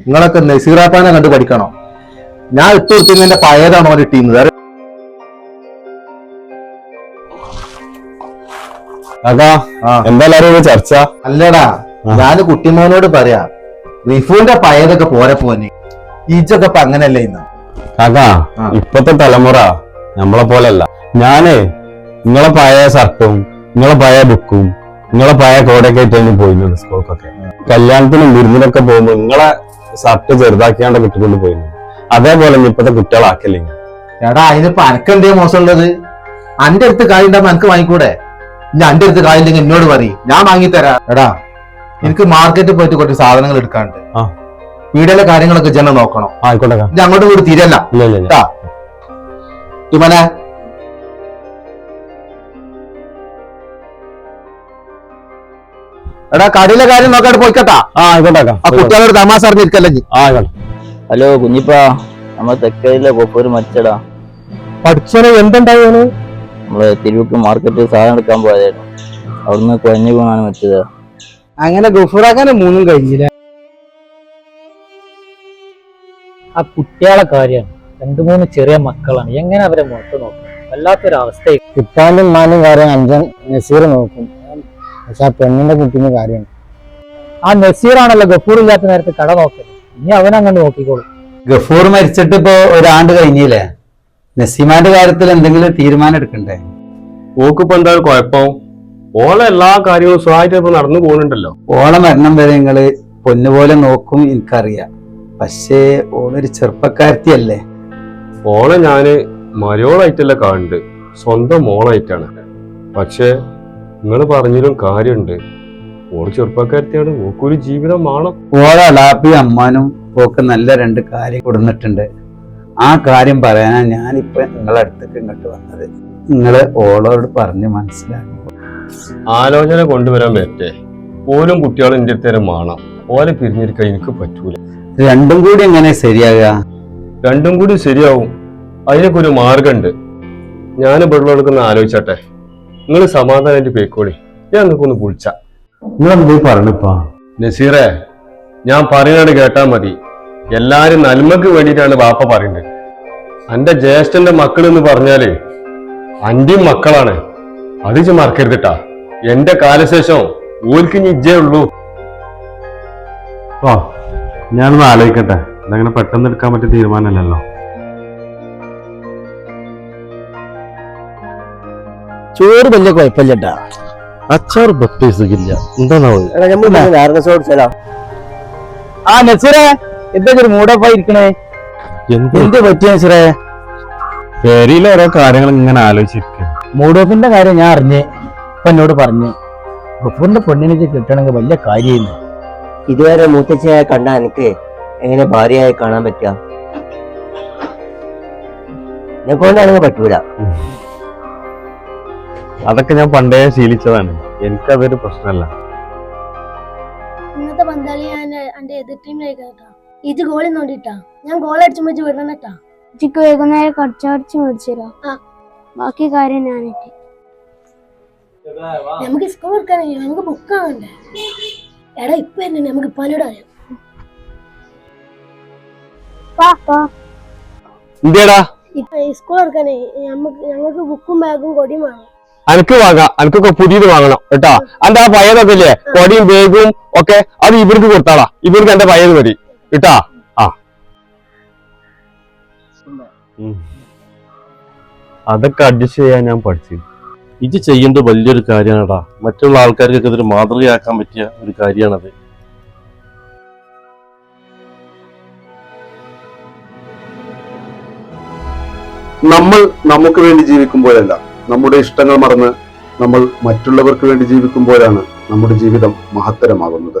നിങ്ങളൊക്കെ നസീറാപ്പാനെ കണ്ട് പഠിക്കണോ? ഞാൻ ഇട്ട് കൊടുത്തിരുന്നതിന്റെ പഴയതാണ് ഒരു ടീം വേറെ കാക്കാ ആ. ഒരു ചർച്ച? അല്ലടാ ഞാൻ കുട്ടിമോനോട് പറയാ റിഫുവിന്റെ പഴയതൊക്കെ പോരെ പോനെ ഈച്ചൊക്കെ ഇപ്പൊ അങ്ങനല്ലേ ഇന്ന്? കാക്കാ. ഇപ്പത്തെ തലമുറ നമ്മളെ പോലല്ല ഞാനേ നിങ്ങളെ പഴയ ഷർട്ടും നിങ്ങളെ പഴയ ബുക്കും നിങ്ങളെ പഴയ കോടൊക്കെ ആയിട്ടാണ് പോയിരുന്നത് സ്കൂൾക്കൊക്കെ. കല്യാണത്തിനും വിരുന്നിനൊക്കെ പോകുമ്പോ നിങ്ങളെ ഷർട്ട് ചെറുതാക്കിയാണ്ട് വിട്ടുകൊണ്ട് പോയിരുന്നു അതേപോലെ ഇപ്പത്തെ കുട്ടികളാക്കല്ലേ എടാ അതിനിപ്പോ അനക്കെന്തേ മോശമുള്ളത്? അന്റെ അടുത്ത് കായുണ്ടാകുമ്പോ അനക്ക് വാങ്ങിക്കൂടെ? ഇനി അന്റെ അടുത്ത് കായില്ലെങ്കിൽ എന്നോട് പറ ഞാൻ വാങ്ങിത്തരാ. എടാ എനിക്ക് മാർക്കറ്റിൽ പോയിട്ട് കുറച്ച് സാധനങ്ങൾ എടുക്കാണ്ട്. വീടിലെ കാര്യങ്ങളൊക്കെ ജനം നോക്കണം. ആയിക്കോട്ടെ. ഇനി കൂടി തിരല്ല ഇല്ല ഇല്ല ഇല്ല. ഇവനെ എടാ കടയിലെ കാര്യം നോക്കാണ്ട് പോയിക്കട്ടാ. ആ ആയിക്കോട്ടെ ആ കുട്ടികളോട് തമാശ അറിഞ്ഞിരിക്കല്ലേ നീ? ആ ആയിക്കോട്ടെ. ഹലോ കുഞ്ഞിപ്പാ നമ്മ തെക്കയിലെ കൊപ്പൂര് മരിച്ചടാ. പഠിച്ചോ എന്തുണ്ടായിരുന്നു? നമ്മൾ തിരുവുക്ക് മാർക്കറ്റിൽ സാധനം എടുക്കാൻ പോയതായിരുന്നു. അവിടുന്ന് കുഴഞ്ഞു വീണാണ് മരിച്ചത്. അങ്ങനെ ഗഫൂറാക്കാനെ മൂന്നും കഴിഞ്ഞില്ല? ആ കുട്ടികളെ കാര്യം രണ്ടു മൂന്ന് ചെറിയ മക്കളാണ്. എങ്ങനെ അവരെ മുഖത്ത് നോക്കും? വല്ലാത്തൊരവസ്ഥ കിട്ടാനും മാനും കാര്യം അഞ്ചൻ നസീർ നോക്കും. പക്ഷെ ആ പെണ്ണിന്റെ കുട്ടീന്റെ കാര്യമാണ്. ആ നസീറാണല്ലോ ഗഫൂർ ഇല്ലാത്ത നേരത്തെ കട നോക്കൽ ഇനി അവൻ അങ്ങോട്ട് നോക്കിക്കോളും. ഗഫൂർ മരിച്ചിട്ട് ഇപ്പോ ഒരാണ്ട് കഴിഞ്ഞില്ലേ? നസീമാന്റെ കാര്യത്തിൽ എന്തെങ്കിലും തീരുമാനം എടുക്കണ്ടേ? ഓക്കിപ്പോ എന്താ കുഴപ്പം? ഓളെ എല്ലാ കാര്യങ്ങളും സുഖമായിട്ട് ഇപ്പൊ നടന്നു പോകുന്നുണ്ടല്ലോ. ഓളെ മരണം വരെ നിങ്ങൾ പൊന്നുപോലെ നോക്കും എനിക്കറിയാം. പക്ഷേ ഓളൊരു ചെറുപ്പക്കാരത്തിയല്ലേ? ഓളെ ഞാൻ മരോളായിട്ടല്ല കാണുന്നുണ്ട് സ്വന്തം മോളായിട്ടാണ്. പക്ഷേ നിങ്ങൾ പറഞ്ഞാലും കാര്യമുണ്ട്. ഓൾ ചെറുപ്പക്കാരത്തെയാണ് ഓക്കൊരു ജീവിതം വേണം. ഓളെ അലാപ്പി അമ്മാനും ഒക്കെ നല്ല രണ്ട് കാര്യം കൊടുന്നിട്ടുണ്ട്. ആ കാര്യം പറയാനാ ഞാനിപ്പോ നിങ്ങളെ അടുത്തേക്ക് ഇങ്ങോട്ട് വന്നത്. നിങ്ങൾ ഓളോട് പറഞ്ഞ് മനസ്സിലാക്കി. ആലോചന കൊണ്ടുവരാൻ പറ്റേ. ഓലും കുട്ടികളും എന്റെ അടുത്തേരം വേണം ഓലെ പിരിഞ്ഞിരിക്കാൻ എനിക്ക് പറ്റൂല. രണ്ടും കൂടി എങ്ങനെ ശരിയാകുക രണ്ടും കൂടി ശരിയാവും. അതിനൊക്കെ ഒരു മാർഗമുണ്ട്. ഞാൻ ഇവിടെ ആലോചിച്ചട്ടെ. നിങ്ങൾ സമാധാനമായിട്ട് പേക്കോളി ഞാൻ നിങ്ങൾക്കൊന്ന് വിളിച്ച. നിങ്ങൾ എന്തേ പറഞ്ഞപ്പാ നസീറെ ഞാൻ പറയുന്നത് കേട്ടാ മതി. എല്ലാരും നന്മക്ക് വേണ്ടിയിട്ടാണ് വാപ്പ പറയുന്നത്. എന്റെ ജ്യേഷ്ഠന്റെ മക്കൾ എന്ന് പറഞ്ഞാൽ അന്റെയും മക്കളാണ്. അത് ഇജ്ജ് മറക്കരുതിട്ടാ എന്റെ കാലശേഷം ഓൽക്ക് ഇനി ഇജ്ജേ ഉള്ളൂ. ഓ ഞാനൊന്ന് ആലോചിക്കട്ടെ. അതങ്ങനെ പെട്ടെന്ന് എടുക്കാൻ പറ്റിയ തീരുമാനമല്ലല്ലോ. ചോറ് വലിയ കുഴപ്പമില്ലട്ടാ. അച്ചാർ ബപ്പേസുകില്ല എന്താണാവും? ആ നസീറേ എന്താ ഒരു മൂടപ്പായി ഇരിക്കണേ എന്ത്? എന്ത് പറ്റിയ നസീറേ? പേരിലെ ഓരോ കാര്യങ്ങൾ ഇങ്ങനെ ആലോചിച്ചിരിക്കും. മൂടോപ്പിന്റെ കാര്യം ഞാൻ അറിഞ്ഞ് ഇപ്പൊ എന്നോട് പറഞ്ഞു. ഗഫൂറിന്റെ പെണ്ണിനെ കിട്ടണമെങ്കിൽ വലിയ കാര്യം ഇതുവരെ മൂത്തച്ഛയായി കണ്ട എനിക്ക് എങ്ങനെ ഭാര്യയായി കാണാൻ പറ്റുക? എന്നെ കൊണ്ടാണെങ്കിൽ പറ്റൂല. അതൊക്കെ ഞാൻ പണ്ടേ ശീലിച്ചതാണ്. എനിക്കതൊരു പ്രശ്നമല്ല. ഇന്നത്തെ പന്താളി ഞാൻ എന്റെ എതിർ ടീമിലേക്ക് ഇത് ഗോളി നോണ്ടിട്ടാ ഞാൻ ഗോൾ അടിച്ചു വെച്ച് വിടണട്ടാ ഉച്ചയ്ക്ക് വൈകുന്നേരം കടിച്ച മേടിച്ചിരോ. ബാക്കി കാര്യം ഞാനിട്ട്. നമുക്ക് സ്കൂൾ എടുക്കാനില്ല നമുക്ക് ബുക്ക് ആവണ്ടേ? എടാ ഇപ്പൊ തന്നെ നമുക്ക് ഇപ്പാനോട് അറിയാം. സ്കൂൾ എടുക്കാനേ നമുക്ക് ഞങ്ങൾക്ക് ബുക്കും ബാഗും കൊടിയും വേണം. അനക്ക് വാങ്ങാം. അനക്കൊക്കെ പുതിയത് വാങ്ങണം കേട്ടാ. അന്റെ ആ പഴയതൊക്കെ ഇല്ലേ? കൊടിയും ബേഗും ഒക്കെ അത് ഇവർക്ക് കൊടുത്താളാ. ഇവർക്ക് എന്റെ പഴയത് മതി കേട്ടാ. ആ. അതൊക്കെ അഡ്ജസ്റ്റ് ചെയ്യാൻ ഞാൻ പഠിച്ചു. ഇത് ചെയ്യേണ്ട വലിയൊരു കാര്യമാണടാ. മറ്റുള്ള ആൾക്കാർക്കൊക്കെ ഇതൊരു മാതൃകയാക്കാൻ പറ്റിയ ഒരു കാര്യമാണത്. നമ്മൾ നമുക്ക് വേണ്ടി ജീവിക്കുമ്പോഴല്ല നമ്മുടെ ഇഷ്ടങ്ങൾ മറന്ന് നമ്മൾ മറ്റുള്ളവർക്ക് വേണ്ടി ജീവിക്കുമ്പോഴാണ് നമ്മുടെ ജീവിതം മഹത്തരമാകുന്നത്.